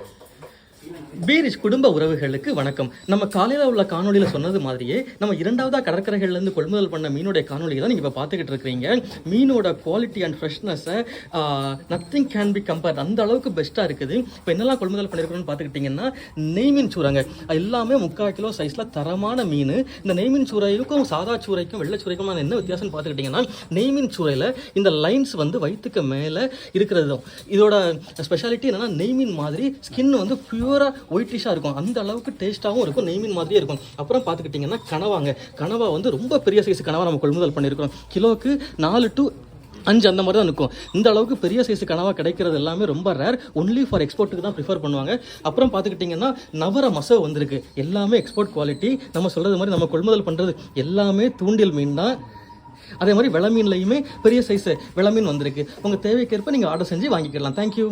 costoso. பீரிஷ் குடும்ப உறவுகளுக்கு வணக்கம். நம்ம காலையில் உள்ள காணொலியில் சொன்னது மாதிரியே நம்ம இரண்டாவதாக கடற்கரைகள்லேருந்து கொள்முதல் பண்ண மீனுடைய காணொலியை தான் நீங்கள் இப்போ பார்த்துக்கிட்டு இருக்கிறீங்க. மீனோட குவாலிட்டி அண்ட் ஃப்ரெஷ்னஸை நத்திங் கேன் பி கம்பேர்ட் அந்த அளவுக்கு பெஸ்ட்டாக இருக்குது. இப்போ என்னெல்லாம் கொள்முதல் பண்ணியிருக்கணும்னு பார்த்துக்கிட்டிங்கன்னா நெய்மீன் சூறங்க. எல்லாமே முக்கால் கிலோ சைஸில் தரமான மீன். இந்த நெய்மீன் சூறைக்கும் சாதா சூறைக்கும் வெள்ளை சூறைக்கும் என்ன வித்தியாசம்னு பார்த்துக்கிட்டிங்கன்னா நெய்மீன் சூறையில் இந்த லைன்ஸ் வந்து வயிற்றுக்கு மேலே இருக்கிறது தான். இதோட ஸ்பெஷாலிட்டி என்னென்னா நெய்மீன் மாதிரி ஸ்கின் வந்து பியூராக ஒயிட்டிஷாக இருக்கும். அந்த அளவுக்கு டேஸ்ட்டாகவும் இருக்கும் நெய்மீன் மாதிரியே இருக்கும். அப்புறம் பார்த்துக்கிட்டிங்கன்னா கனவாங்க. கனவா வந்து ரொம்ப பெரிய சைஸ் கனவா நம்ம கொள்முதல் பண்ணியிருக்கிறோம் கிலோவுக்கு நாலு டு அஞ்சு அந்த மாதிரி தான் இருக்கும் இந்த அளவுக்கு பெரிய சைஸ் கனவாக கிடைக்கிறது எல்லாமே ரொம்ப ரேர் ஒன்லி ஃபார் எக்ஸ்போர்ட்டுக்கு தான் ப்ரிஃபர் பண்ணுவாங்க. அப்புறம் பார்த்துக்கிட்டிங்கன்னா நவர மசவு வந்திருக்கு. எல்லாமே எக்ஸ்போர்ட் குவாலிட்டி நம்ம சொல்கிறது மாதிரி நம்ம கொள்முதல் பண்ணுறது எல்லாமே தூண்டில் மீன் தான். அதே மாதிரி விளமீன்லையுமே பெரிய சைஸ் விளமீன் வந்திருக்கு. உங்கள் தேவைக்கேற்ப நீங்கள் ஆர்டர் செஞ்சு வாங்கிக்கலாம். தேங்க்யூ